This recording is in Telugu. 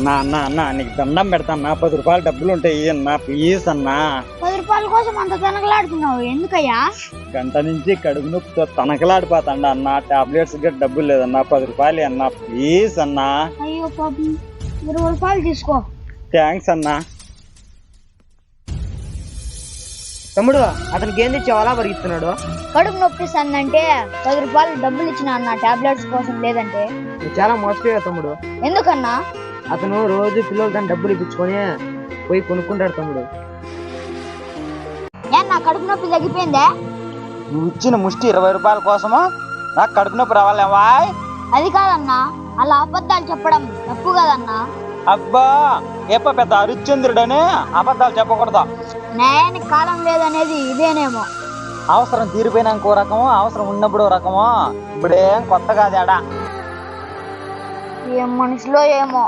అన్నా అన్న అన్న నీకు దండం పెడతాన్నా పది రూపాయలు డబ్బులు ఉంటాయి అన్నా ప్లీజ్ అన్నా. పది రూపాయల కోసం అంత తనకలాడుతున్నావు ఎందుకయ్యా? గంట నుంచి కడుపు నొప్పితో తనకలాడిపోతాండ అన్న టాబ్లెట్స్ గట్ట డబ్బులు లేదన్నా పది రూపాయలు అన్నా ప్లీజ్ అన్నా. అయ్యో పాపం ఇరవై రూపాయలు తీసుకో. థ్యాంక్స్ అన్నా. తమ్ముడు అతనికి ఏం తెచ్చావు అలా పరిగెత్తున్నాడు? కడుపు నొప్పిస్తుందంటే పది రూపాయలు డబ్బులు ఇచ్చిన అన్న టాబ్లెట్స్ కోసం లేదంటే? నువ్వు చాలా మోసపోయావు తమ్ముడు. ఎందుకన్నా? అతను రోజు పిల్లలు తన డబ్బులు ఇప్పించుకొని పోయి కొనుక్కుంటాడు తమ్ముడు. ఏ నా కడుపు నొప్పి తగ్గిపోయిందే? నువ్వు ఇచ్చిన ముష్టి ఇరవై రూపాయల కోసమా? నాకు కడుపు నొప్పి రావాలేవాయ్ అది కాదన్నా అలా అబద్ధాలు చెప్పడం తప్పు కదన్నా. అబ్బా ఎప్ప పెద్ద హరిశ్చంద్రుడని? అబద్ధాలు చెప్పకూడదు? న్యాయానికి కాలం లేదనేది ఇదేనేమో. అవసరం తీరిపోయినాక ఓ రకము? అవసరం ఉన్నప్పుడు ఓ రకము? ఇప్పుడేం కొత్త కాదేడా ఏం మనుషులో ఏమో.